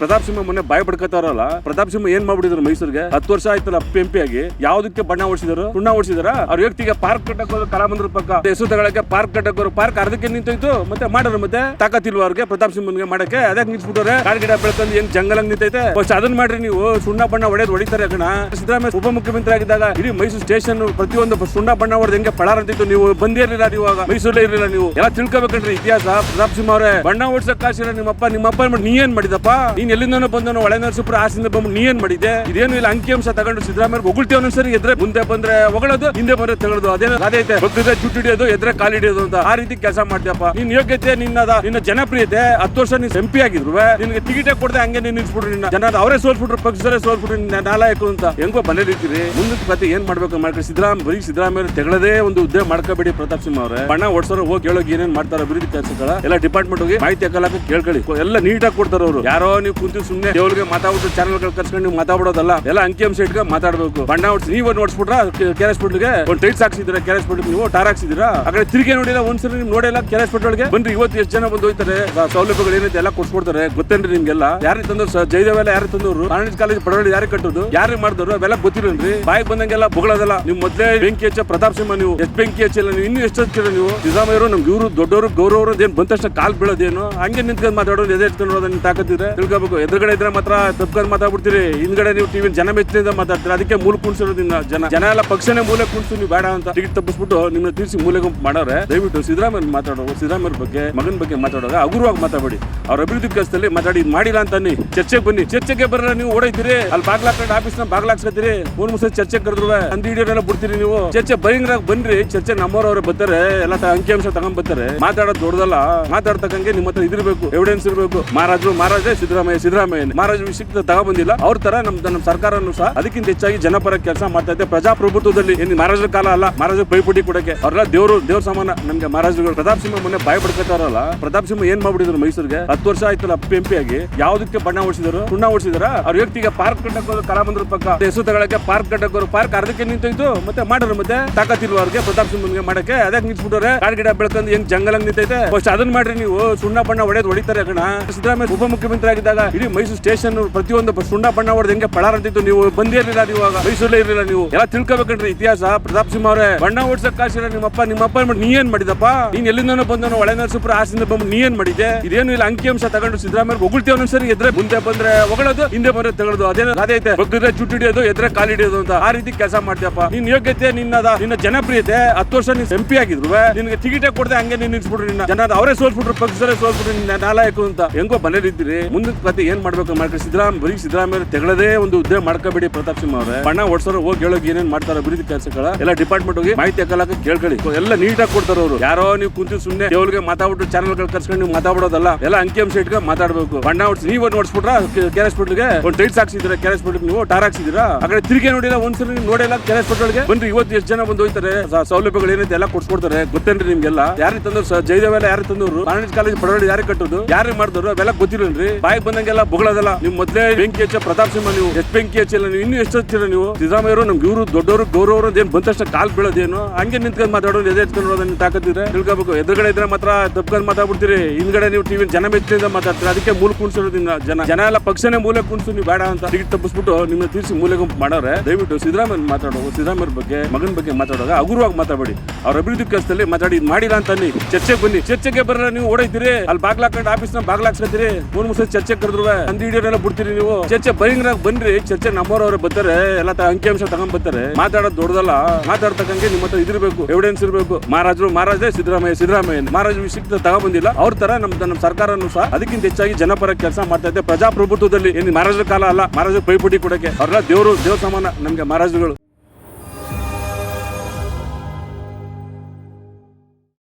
ಪ್ರತಾಪ್ ಸಿಂಹ ಮೊನ್ನೆ ಬಾಯ್ ಬಡ್ಕತಾರಲ್ಲ ಪ್ರತಾಪ್ ಸಿಂಹ ಏನ್ ಮಾಡ್ಬಿಟ್ಟಿದ್ರು ಮೈಸೂರಿಗೆ? ಹತ್ತು ವರ್ಷ ಆಯ್ತಲ್ಲ ಎಂ ಪಿ ಆಗಿ, ಯಾವ್ದಕ್ಕೆ ಬಣ್ಣ ಓಡಿಸಿದ್ರು ಸುಣ್ಣ ಓಡಿಸಿದಾರ ಅವ್ರ ವ್ಯಕ್ತಿಗೆ ಪಾರ್ಕ್ ಕಟ್ಟಕ್ ಹೋದ್ರು ಕಲಾಮಂದ್ರ ಪಕ್ಕ. ಹೆಸರು ತಗೊಳಕ್ಕೆ ಪಾರ್ಕ್ ಕಟ್ಟಕ್ ಹೋದ್ರು ಪಾರ್ಕ್ ಅರ್ಧಕ್ಕೆ ನಿಂತೋಯ್ತು, ಮತ್ತೆ ಮಾಡೋರು ಮತ್ತೆ ತಾಕತ್ತಿಲ್ವ ಅವ್ರಿಗೆ ಪ್ರತಾಪ್ ಸಿಂಹನ್ಗೆ ಮಾಡಕ್ಕೆ? ಅದಕ್ಕೆ ನಿಂತ್ಬಿಟ್ಟವ್ರೆ? ಕಾಡ್ ಗಿಡ ಬೆಳ್ಕೊಂಡು ಏನ್ ಜಂಗಲಂಗ್ ನಿಂತೈತೆ? ಫಸ್ಟ್ ಅದನ್ನ ಮಾಡ್ರಿ ನೀವು, ಸುಣ್ಣ ಬಣ್ಣ ಹೊಡೆದ್ ಹೊಡಿತಾರೆ ಕಣ. ಸಿದ್ದರಾಮಯ್ಯ ಉಪಮುಖ್ಯಮಂತ್ರಿ ಆಗಿದ್ದಾಗ ಇಡೀ ಮೈಸೂರು ಸ್ಟೇಷನ್ ಪ್ರತಿಯೊಂದು ಸುಣ್ಣ ಬಣ್ಣ ಹೊಡೆದ್ ಹೆಂಗೆ ಪಳಾರ ಅಂತಿತ್ತು? ನೀವು ಬಂದಿರಲಿಲ್ಲ ಇವಾಗ. ಮೈಸೂರಲ್ಲೇ ಇರಲಿಲ್ಲ ನೀವು. ಎಲ್ಲ ತಿಳ್ಕೊಬೇಕಂದ್ರೆ ಇತಿಹಾಸ. ಪ್ರತಾಪ್ ಸಿಂಹ ಅವರೇ, ಬಣ್ಣ ಓಡ್ಸಕ್ ಕಾಶಿರ ನಿಮ್ಮಪ್ಪ ನಿಮ್ಮಪ್ಪ ನೀ ಏನ್ ಮಾಡಿದಪ್ಪ? ನೀನ್ ಎಲ್ಲಿಂದನೋ ಬಂದನು ಸುಪ್ರ ಆಸಿಂದ ಬಂದು ನೀ ಏನ್ ಮಾಡಿದೆ ಇದೇನು ಇಲ್ಲ ಅಂಕಿಅಂಶ ತಗೊಂಡು ಸಿದ್ದರಾಮಯ್ಯ ಹೊಗಳ್ತೀವಿ ಸರಿ ಎದ್ರೆ ಮುಂದೆ ಬಂದ್ರೆ ಹೊಗಳೋದು, ಹಿಂದೆ ಬಂದ್ರೆ ತಗೊಳ್ಳೋದು ಅದೇನೋ ಅದೇ ಐತೆ. ಭಕ್ತಿದ್ರೆ ಜುಟ್ಟು ಹಿಡಿಯೋದು, ಎದ್ರೆ ಕಾಲು ಹಿಡಿಯೋದು ಅಂತ. ಆ ರೀತಿ ಕೆಲಸ ಮಾಡ್ತೀಯಪ್ಪ. ನಿನ್ ಯೋಗ್ಯತೆ, ನಿನ್ನದ, ನಿನ್ನ ಜನಪ್ರಿಯತೆ ಹತ್ತು ವರ್ಷ ನೀನ್ ಎಂಪಿ ಆಗಿದ್ರು ನಿನ್ಗೆ ಟಿಕೆಟ್ ಕೊಡದೆ ಹಂಗೆ ನೀನ್ ನಿಲ್ಸ್ಬಿಟ್ರು ನಿನ್ನ. ಜನ ಅವರೇ ಸೋಲ್ಬಿಟ್ರು ಪಕ್ಷದವರೇ ಸೋಲ್ಬಿಟ್ರು ನಿನ್ನ ನಾಲಾಯಕು ಅಂತ. ಹೆಂಗೋ ಬಂದಿರ್ತೀರಿ ಮುಂದಕ್ಕೆ ಕತೆ ಏನ್ ಮಾಡ್ಬೇಕು ಮಾಡ್ಕೊಂಡು ಸಿದ್ದರಾಮ್ ಬರೀ ಸಿದ್ದರಾಮಯ್ಯ ತೆಗಳದೇ ಒಂದು ಹುದ್ದೆ ಮಾಡ್ಕೋಬೇಡಿ ಪ್ರತಾಪ್ ಸಿಂಹ ಅವರೇ. ಬಣ್ಣ ಓಡಿಸೋರು ಹೋಗಿ ಹೇಳೋಗಿ ಏನೇನ್ ಮಾಡ್ತಾರೆ ಅಭಿವೃದ್ಧಿ ಕೆಲಸಗಳ. ಎಲ್ಲ ಡಿಪಾರ್ಟ್ಮೆಂಟ್ ಹೋಗಿ ಮಾಹಿತಿ ಹಾಕಲಾಕ ಕೇಳ್ಕೊಳ್ಳಿ. ಎಲ್ಲ ನೀಟಾಗಿ ಕೊಡ್ತಾರ ಅವರು ಯಾರೋ ನೀವು ಕುಂತು ಸುಮ್ನೆ ದೇವ್ರಿಗೆ ಮಾತಾಡ್ಬಿಟ್ಟು ಚಾನಲ್ಗಳು ಕರ್ಸ್ಕೊಂಡು ಮಾತಾಡೋದಲ್ಲ ಎಲ್ಲ ಅಂಕಿಅಂಶ ಇಟ್ಕೊಂಡು ಮಾತಾಡ್ಬೇಕು. ಬಣ್ಣ ಹೊಡ್ಸಿ, ನೀವು ನೋಡ್ಸ್ಬಿಟ್ರ ಕೆರೆ ಎಸ್ ಒಂದ್ ಟೈಟ್ಸ್ ಹಾಕ್ಸಿದ್ರ ಕೆ ಎಸ್ ಪೆಟ್ಲಿಗೆ ನೀವು ಟಾರ್ ಹಾಕ್ಸಿದ್ರ ಆ ಕಡೆ ತಿರುಗಿ ನೋಡಿಲ್ಲ? ಒಂದ್ಸರಿ ನೀವು ನೋಡಿಲ್ಲ ಕೆರೆ ಎಸ್ ಪೆಟ್ರೋಲ್ಗೆ ಬನ್ರಿ ಇವತ್ತು ಎಷ್ಟು ಜನ ಬಂದು ಹೋಯ್ತಾರೆ? ಸೌಲಭ್ಯಗಳು ಏನೈತೆ ಎಲ್ಲ ಕೊಡ್ಸ್ಕೊಡ್ತಾರೆ. ಗೊತ್ತೇನ್ರಿ ನಿಮ್ಗೆಲ್ಲ? ಯಾರಿಗೆ ತಂದ್ರು ಸ- ಜಯದೇವ ಎಲ್ಲ ಯಾರು ಕಾಲೇಜ್ ಕಾಲೇಜ್ ಪಡವಳಿ ಯಾರಿಗೆ ಕಟ್ಟೋದು? ಯಾರಿಗೆ ಮಾಡಿದ್ರು ಅವೆಲ್ಲ ಗೊತ್ತಿರೋನ್ರಿ ಬಾಯಿಗೆ ಬಂದಂಗೆಲ್ಲ ಬಗಳದಲ್ಲ. ನೀವು ಮೊದಲೇ ಬೆಂಕಿ ಹಚ್ಚ ಪ್ರತಾಪ್ ಸಿಂಹ ನೀವು. ಎಷ್ಟು ಬೆಂಕಿ ಹಚ್ಚಿಲ್ಲ ನೀವು? ಇನ್ನೂ ಎಷ್ಟು ಹಚ್ಚಿರ ನೀವು? ಸಿದ್ದರಾಮಯ್ಯರು ನಮ್ಗೆ ಇವರು ದೊಡ್ಡವರು, ಗೌರವರು ಏನ್ ಬಂದ ತಕ್ಷಣ ಕಾಲ್ ಬೀಳೋದೇನು? ಹಂಗೆ ನಿಂತ್ಕೊಂಡು ಮಾತಾಡೋದು, ಎದೆ ಎತ್ಕೊಂಡು ತಾಕತ್ತಿದ್ರೆ? ತಿಳ್ಕೊಬೇಕು. ಎದುರುಗಡೆ ಇದ್ರೆ ಮಾತ್ರ ತಪ್ಕೊಂಡು ಮಾತಾಡ್ಬಿಡ್ತೀರಿ. ಹಿಂದ್ಗಡೆ ನೀವು ಟಿವಿ ಜನ ಮೆಚ್ಚಿನಿಂದ ಮಾತಾಡ್ತೀರಿ. ಅದಕ್ಕೆ ಮೂಲ ಕುಣಿಸಿರೋದ್ರಿಂದ ಜನ. ಜನ ಎಲ್ಲ ಪಕ್ಷನೇ ಮೂಲೆ ಕುಣಿಸು, ನೀವು ಬೇಡ ಅಂತ ಟಿಕೆಟ್ ತಪ್ಪಿಸ್ಬಿಟ್ಟು ನಿಮ್ಮನ್ನ ತೀರಿಸಿ ಮೂಲೆ ಗುಂಪು ಮಾಡೋರೆ. ದಯವಿಟ್ಟು ಸಿದ್ದರಾಮಯ್ಯ ಮಾತಾಡೋ ಸಿದ್ದರಾಮಯ್ಯ ಬಗ್ಗೆ, ಮಗನ ಬಗ್ಗೆ ಮಾತಾಡೋದು ಹಗುರವಾಗಿ ಮಾತಾಡಬೇಡಿ. ಅವ್ರ ಅಭಿವೃದ್ಧಿ ಕೆಲಸದಲ್ಲಿ ಮಾತಾಡಿ ಇದು ಮಾಡಿಲ್ಲ ಅಂತ ಅನ್ನಿ. ಚರ್ಚೆಗೆ ಬನ್ನಿ. ಚರ್ಚೆಗೆ ಬರಲ್ಲ ನೀವು ಓಡೈತೀರಿ ಅಲ್ಲಿ ಬಾಗ್ಲಾಕೊಂಡು ಆಫೀಸ್ನ ಬಾಗ್ಲಾಕ್ಸ್ಕೊತೀರಿ ಮೂರ್ ಮುಸ ಚರ್ಚೆ ಕರೆದ್ರು ವಿಡಿಯೋ ಹಿಡಿಯೋರೆಲ್ಲ ಬಿಡ್ತೀರಿ ನೀವು. ಚರ್ಚೆ ಬರಿಂಗ್ರಾಗ ಬನ್ರಿ ಚರ್ಚೆ ನಮ್ಮವ್ರವ್ರೆ ಬರ್ತಾರೆ. ಎಲ್ಲ ಅಂಕಿಅಂಶ ತಗೊಂಡ್ ಬರ್ತಾರೆ. ಮಾತಾಡೋದು ದೊಡ್ಡದಲ್ಲ. ಮಾತಾಡ್ತಕ್ಕಂಗೆ ನಿಮ್ಮ ಹತ್ರ ಇದಿರ್ಬೇಕು. ಎವಿಡೆನ್ಸ್ ಇರಬೇಕು. ಮಹಾರಾಜರು ಮಹಾರಾಜೇ ಸಿದ್ದರಾಮಯ್ಯ ಸಿದ್ದರಾಮಯ್ಯ ಮಹಾರಾಜ ತಗ ಬಂದಿಲ್ಲ. ಅವ್ರ ತರ ನಮ್ ನಮ್ಮ ಸರ್ಕಾರನು ಸಹ ಅದಕ್ಕಿಂತ ಹೆಚ್ಚಾಗಿ ಜನಪರ ಕೆಲಸ ಮಾಡ್ತಾ ಇದೆ ಪ್ರಜಾಪ್ರಭುತ್ವದಲ್ಲಿ ಏನು ಮಹಾರಾಜರ ಕಾಲ ಅಲ್ಲ. ಮಹಾರಾಜ ಪೈಪೋಟಿ ಕೊಡಕ್ಕೆ ಅವ್ರೆಲ್ಲ ದೇವರು ದೇವ್ರ ಸಮಾನ ನಮ್ಗೆ ಮಹಾರಾಜರುಗಳು. ಪ್ರತಾಪ್ ಸಿಂಹ ಮೊನ್ನೆ ಭಯ ಪಡ್ಕೊತಾರಲ್ಲ. ಪ್ರತಾಪ್ ಸಿಂಹ ಏನ್ ಮಾಡ್ಬಿಟ್ಟಿದ್ರು ಮೈಸೂರಿಗೆ? ಹತ್ತು ವರ್ಷ ಆಯ್ತಲ್ಲ ಎಂ ಪಿ ಆಗಿ. ಯಾವ್ದಕ್ಕೆ ಬಣ್ಣ ಓಡಿಸಿದ್ರು ಸುಣ್ಣ ಓಡಿಸಿದ್ರ ಅವ್ರ ವ್ಯಕ್ತಿಗೆ ಪಾರ್ಕ್ ಕಟ್ಟಕ್ ಹೋದ್ರು ಕಲಾಮಂದ್ರ ಪಕ್ಕ. ಹೆಸರು ತಗೊಳಕ್ಕೆ ಪಾರ್ಕ್ ಕಟ್ಟಕ್ ಹೋದ್ರು. ಪಾರ್ಕ್ ಅರ್ಧಕ್ಕೆ ನಿಂತೋಯ್ತು. ಮತ್ತೆ ಮಾಡ್ರ ಮತ್ತೆ ತಾಕತ್ತಿಲ್ವ ಅವ್ರಿಗೆ? ಪ್ರತಾಪ್ ಸಿಂಹನ್ಗೆ ಮಾಡಕ್ಕೆ. ಅದಕ್ಕೆ ನಿಂತ್ಬಿಟ್ಟವ್ರೆ? ಕಾಡ್ ಗಿಡ ಬೆಳ್ಕೊಂಡು ಹೆಂಗ್ ಜಂಗಲ್ ನಿಂತೈತೆ? ಫಸ್ಟ್ ಅದನ್ನ ಮಾಡ್ರಿ ನೀವು. ಸುಣ್ಣ, ಬಣ್ಣ ಹೊಡೆದ್ ಹೊಡಿತಾರೆ ಕಣ. ಸಿದ್ದರಾಮಯ್ಯ ಉಪಮುಖ್ಯಮಂತ್ರಿ ಆಗಿದ್ದಾಗ ಇಡೀ ಮೈಸೂರು ಸ್ಟೇಷನ್ ಪ್ರತಿಯೊಂದು ಸುಂಡ ಬಣ್ಣ ಹೊಡೆದ ಹೆಂಗೆ ಪಳಾರ ಅಂತಿತ್ತು. ನೀವು ಬಂದೇ ಇರಲಿಲ್ಲ ನೀವು ಮೈಸೂರಲ್ಲೇ ಇರಲಿಲ್ಲ ನೀವು. ಎಲ್ಲ ತಿಳ್ಕೊಬೇಕಂದ್ರೆ ಇತಿಹಾಸ, ಪ್ರತಾಪ್ ಸಿಂಹ ಅವರೇ. ಬಣ್ಣ ಓಡ್ಸಕ್ ಕಾಸಿರ ನಿಮ್ಮಪ್ಪ ನಿಮ್ಮಪ್ಪ ನೀ ಏನ್ ಮಾಡಿದಪ್ಪ? ನೀನ್ ಎಲ್ಲಿಂದ ಬಂದನು ಒಳೆ ನರಸಪುರ ಆಸಿಂದ ಬಂದು ನೀ ಏನ್ ಮಾಡಿದೆ ಇದೇನು ಇಲ್ಲ ಅಂಕಿಅಂಶ ತಗೊಂಡು ಸಿದ್ದರಾಮಯ್ಯ ಹೊಗಳ್ತೀವಿ ಒಂದೊಂದ್ಸರಿ ಎದ್ರೆ ಮುಂದೆ ಬಂದ್ರೆ ಹೊಗಳೋದು, ಹಿಂದೆ ಬಂದ್ರೆ ತಗೊಳ್ಳೋದು. ಅದೇನೋ ಅದೇ ಐತೆ. ಭಕ್ತಿದ್ರೆ ಜುಟ್ಟು ಹಿಡಿಯೋದು, ಎದ್ರೆ ಕಾಲು ಹಿಡಿಯೋದು ಅಂತ. ಆ ರೀತಿ ಕೆಲಸ ಮಾಡ್ತೀಯಪ್ಪ. ನಿನ್ ಯೋಗ್ಯತೆ, ನಿನ್ನದ, ನಿನ್ನ ಜನಪ್ರಿಯತೆ ಹತ್ತು ವರ್ಷ ನೀನ್ ಎಂ ಪಿ ಆಗಿದ್ರು ನಿನ್ಗೆ ಟಿಕೆಟ್ ಕೊಡದೆ ಹಂಗೆ ನಿನ್ ನಿನ್ನ. ಜನ ಅವರೇ ಸೋಲ್ಸ್ಬಿಟ್ರು, ಪಕ್ಷದವರೇ ಸೋಲ್ಸ್ಬಿಟ್ರು, ನಿನ್ನ ನಾಲಾಯಕು ಅಂತ. ಹೆಂಗೋ ಬಂದಿರ್ತೀರಿ ಮುಂದಕ್ಕೆ ಕತೆ ಏನ್ ಮಾಡ್ಬೇಕು ಮಾಡ್ಕೊಂಡು ಸಿದ್ದರಾಮ ಬರೀ ಸಿದ್ದರಾಮಯ್ಯ ತೆಗಳದೇ ಒಂದು ಉದ್ಯೋಗ ಮಾಡ್ಕೋಬೇಡಿ ಪ್ರತಾಪ್ ಸಿಂಹ ಅವರೇ. ಬಣ್ಣ ಓಡಿಸೋರು ಹೋಗಿ ಹೇಳೋಗಿ ಏನೇನ್ ಮಾಡ್ತಾರೆ ಅಭಿವೃದ್ಧಿ ಕೆಲಸಗಳ, ಎಲ್ಲ ಡಿಪಾರ್ಟ್ಮೆಂಟ್ ಹೋಗಿ ಮಾಹಿತಿ ಹಾಕಲಾಕ ಕೇಳ್ಕೊಳ್ಳಿ. ಎಲ್ಲ ನೀಟಾಗಿ ಕೊಡ್ತಾರ ಅವರು. ಯಾರೋ ನೀವು ಕುಂತು ಸುಮ್ಮನೆ ದೇವ್ರಿಗೆ ಮಾತಾಡ್ಬಿಟ್ಟು ಚಾನಲ್ಗಳು ಕರ್ಸ್ಕೊಂಡು ನೀವು ಮಾತಾಡೋದಲ್ಲ, ಎಲ್ಲ ಅಂಕಿಅಂಶ ಇಟ್ಕೊಂಡು ಮಾತಾಡ್ಬೇಕು. ಬಣ್ಣ ಹೊಡ್ಸಿ ನೀವು ನೋಡಿಸ್ಬಿಟ್ರ? ಕೆ ಎಸ್ ಪೆಟ್ಲಿಗೆ ಒಂದು ಟೈಟ್ಸ್ ಹಾಕ್ಸಿದ್ರ ಕೆ ಎಸ್ ನೀವು? ಟಾರ್ ಹಾಕ್ಸಿದಿರಾ ಆ ಕಡೆ ತಿರುಗಿ ನೋಡಿಲ್ಲ ಒಂದ್ಸರಿ ನೀವು ನೋಡಿಲ್ಲ ಕೆ ಹಾಸ್ಪಿಟಲ್ಗೆ ಬನ್ರಿ ಇವತ್ತು ಎಷ್ಟು ಜನ ಬಂದು ಹೋಯ್ತಾರೆ? ಸೌಲಭ್ಯಗಳು ಏನೈತೆ ಎಲ್ಲ ಕೊಡ್ಸ್ಕೊಡ್ತಾರೆ. ಗೊತ್ತೇನ್ರಿ ನಿಮ್ಗೆಲ್ಲ? ಯಾರಿಗೆ ತಂದ್ರು ಜಯದೇವ ಯಾರು ತಂದವರು? ಕಾಲೇಜ್ ಪಡವಳಿ ಯಾರಿಗೆ ಕಟ್ಟೋದು? ಯಾರಿಗೆ ಮಾಡಿದ್ರು ಅವೆಲ್ಲ ಗೊತ್ತಿರನ್ರಿ ಬಾಯಿಗೆ ಬಂದಂಗೆಲ್ಲ ಬೊಗಳೋದಲ್ಲ. ನೀವು ಮೊದಲೇ ಬೆಂಕಿ ಹಚ್ಚ ಪ್ರತಾಪ್ ಸಿಂಹ ನೀವು, ಎಷ್ಟು ಬೆಂಕಿ ಹಚ್ಚಿಲ್ಲ ನೀವು, ಇನ್ನೂ ಎಷ್ಟು ಹಚ್ಚಿಲ್ಲ ನೀವು. ಸಿದ್ದರಾಮಯ್ಯರು ನಮ್ಗೆ ಇವರು ದೊಡ್ಡವರು, ಗೌರವರು ಏನ್ ಬಂದ ತಕ್ಷಣ ಕಾಲ್ ಬೀಳೋದೇನು? ಹಂಗೆ ನಿಂತ್ಕೊಂಡು ಮಾತಾಡೋದು ಎದೆ ಎತ್ಕೊಂಡು ನೋಡೋದನ್ನ ತಾಕತ್ತಿದ್ರೆ ತಿಳ್ಕೊಬೇಕು. ಎದುರುಗಡೆ ಇದ್ರೆ ಮಾತ್ರ ತಪ್ಕೊಂಡು ಮಾತಾಡ್ಬಿಡ್ತೀರಿ. ಹಿಂದ್ಗಡೆ ನೀವು ಟಿವಿ ಜನ ಮೆಚ್ಚಿನಿಂದ ಮಾತಾಡ್ತೀರಿ. ಅದಕ್ಕೆ ಮೂಲ ಕುಣಿಸಿರೋದ್ರಿಂದ ಜನ. ಜನ ಎಲ್ಲ ಪಕ್ಷನೇ ಮೂಲೆ ಕುಣಿಸು ನೀವು ಬೇಡ ಅಂತ ಟಿಕೆಟ್ ತಪ್ಪಿಸ್ಬಿಟ್ಟು ನಿಮ್ಮ ತೀರಿಸಿ ಮೂಲೆ ಗುಂಪು ಮಾಡೋರೆ. ದಯವಿಟ್ಟು ಸಿದ್ದರಾಮಯ್ಯ ಮಾತಾಡೋ ಸಿದ್ದರಾಮಯ್ಯ ಬಗ್ಗೆ, ಮಗನ ಬಗ್ಗೆ ಮಾತಾಡೋದು ಹಗುರವಾಗಿ ಮಾತಾಡಿ ಅವ್ರ ಅಭಿವೃದ್ಧಿ ಕೆಲಸದಲ್ಲಿ ಮಾತಾಡಿ, ಇದು ಮಾಡಿಲ್ಲ ಅಂತ ಚರ್ಚೆಗೆ ಬನ್ನಿ. ಚರ್ಚೆಗೆ ಬರಲ್ಲ, ನೀವು ಓಡೈತಿರಿ ಅಲ್ಲಿ ಬಾಗ್ಲಾಕೊಂಡು ಆಫೀಸ್ನ ಬಾಗ್ಲಾಕ್ಸ್ಕೊತೀರಿ ಮೂರ್ ಮುಸ ಚರ್ಚೆ ಕರೆದ್ರು ವಿಡಿಯೋ ಹಿಡಿಯೋರೆಲ್ಲ ಬಿಡ್ತೀರಿ ನೀವು? ಚರ್ಚೆ ಬರಿಂಗ್ರಾಗ ಬನ್ರಿ. ಚರ್ಚೆ ನಮ್ಮವ್ರವ್ರೆ ಬರ್ತಾರೆ. ಎಲ್ಲ ಅಂಕಿ ಅಂಶ ತಗೊಂಡ್ ಬರ್ತಾರೆ. ಮಾತಾಡೋದು ದೊಡ್ಡದಲ್ಲ. ಮಾತಾಡ್ತಕ್ಕಂಗೆ ನಿಮ್ಮ ಹತ್ರ ಇದಿರ್ಬೇಕು. ಎವಿಡೆನ್ಸ್ ಇರಬೇಕು. ಮಹಾರಾಜರು ಮಹಾರಾಜೇ ಸಿದ್ದರಾಮಯ್ಯ ಸಿದ್ದರಾಮಯ್ಯ ಮಹಾರಾಜ ವಿಷಯಕ್ಕೆ ತಗೊಬಂದಿಲ್ಲ ಅವ್ರ ತರ ನಮ್ ನಮ್ಮ ಸರ್ಕಾರನು ಸಹ ಅದಕ್ಕಿಂತ ಹೆಚ್ಚಾಗಿ ಜನಪರ ಕೆಲಸ ಮಾಡ್ತಾ ಇದೆ ಪ್ರಜಾಪ್ರಭುತ್ವದಲ್ಲಿ ಏನು ಮಹಾರಾಜರ ಕಾಲ ಅಲ್ಲ. ಮಹಾರಾಜ ಪೈಪೋಟಿ ಕೊಡಕ್ಕೆ. ಅವ್ರೆಲ್ಲ ದೇವರು ದೇವ್ರ ಸಮಾನ ನಮ್ಗೆ ಮಹಾರಾಜರುಗಳು.